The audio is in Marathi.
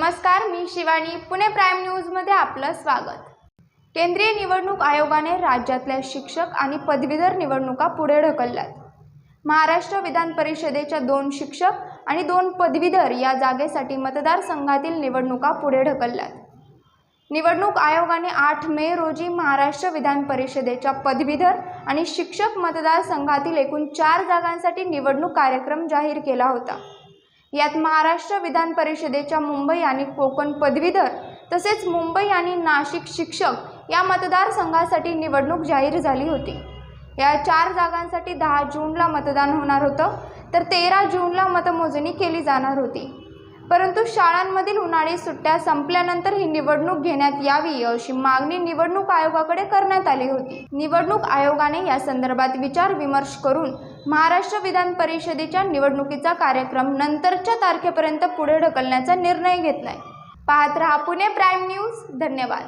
नमस्कार मी शिवानी. पुणे प्राईम न्यूजमध्ये आपलं स्वागत. केंद्रीय निवडणूक आयोगाने राज्यातल्या शिक्षक आणि पदवीधर निवडणुका पुढे ढकलल्यात. महाराष्ट्र विधान परिषदेच्या दोन शिक्षक आणि दोन पदवीधर या जागेसाठी मतदारसंघातील निवडणुका पुढे ढकलल्यात. निवडणूक आयोगाने आठ मे रोजी महाराष्ट्र विधान परिषदेच्या पदवीधर आणि शिक्षक मतदारसंघातील एकूण चार जागांसाठी निवडणूक कार्यक्रम जाहीर केला होता. यात महाराष्ट्र विधान परिषदेच्या मुंबई आणि कोकण पदवीधर तसेच मुंबई आणि नाशिक शिक्षक या मतदारसंघासाठी निवडणूक जाहीर झाली होती. या चार जागांसाठी दहा जूनला मतदान होणार होतं. तर तेरा जूनला मतमोजणी केली जाणार होती. परंतु शाळांमधील उन्हाळी सुट्ट्या संपल्यानंतर ही निवडणूक घेण्यात यावी अशी मागणी निवडणूक आयोगाकडे करण्यात आली होती. निवडणूक आयोगाने या संदर्भात विचार विमर्श करून महाराष्ट्र विधान परिषदेच्या निवडणुकीचा कार्यक्रम नंतरच्या तारखेपर्यंत पुढे ढकलण्याचा निर्णय घेतलाय. पाहत रहा पुणे प्राईम न्यूज. धन्यवाद.